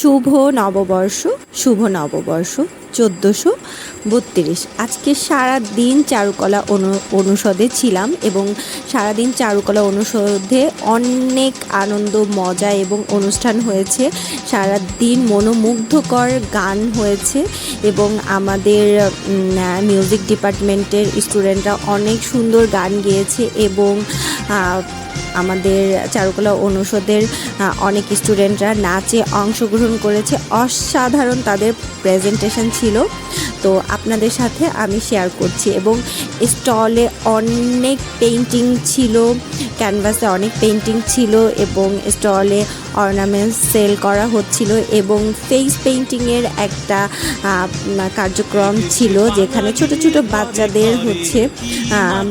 শুভ নববর্ষ শুভ নববর্ষ, চোদ্দোশো বত্রিশ। আজকে সারা দিন চারুকলা অনু, অনুষদে ছিলাম এবং সারাদিন চারুকলা অনুষদে অনেক আনন্দ, মজা এবং অনুষ্ঠান হয়েছে। সারা দিন মনোমুগ্ধকর গান হয়েছে এবং আমাদের মিউজিক ডিপার্টমেন্টের স্টুডেন্টরা অনেক সুন্দর গান গেয়েছে এবং আমাদের চারুকলা অনুষদের অনেক স্টুডেন্টরা নাচে অংশগ্রহণ করেছে। অসাধারণ তাদের প্রেজেন্টেশন ছিল। তো আপনাদের সাথে আমি শেয়ার করছি এবং স্টলে অনেক পেন্টিং ছিল ক্যানভাসে অনেক পেন্টিং ছিল এবং স্টলে অর্নামেন্টস সেল করা হচ্ছিল এবং ফেস পেইন্টিংয়ের একটা কার্যক্রম ছিল যেখানে ছোট ছোট বাচ্চাদের হচ্ছে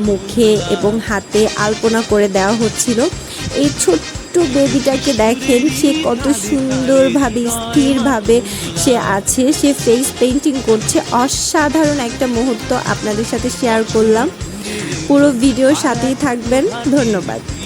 মুখে এবং হাতে আলপনা করে দেওয়া হচ্ছিল। এই ছোট্ট বেবিটাকে দেখেন, সে কত সুন্দরভাবে, স্থিরভাবে সে আছে, সে ফেস পেন্টিং করছে। অসাধারণ একটা মুহূর্ত আপনাদের সাথে শেয়ার করলাম। পুরো ভিডিওর সাথেই থাকবেন। ধন্যবাদ।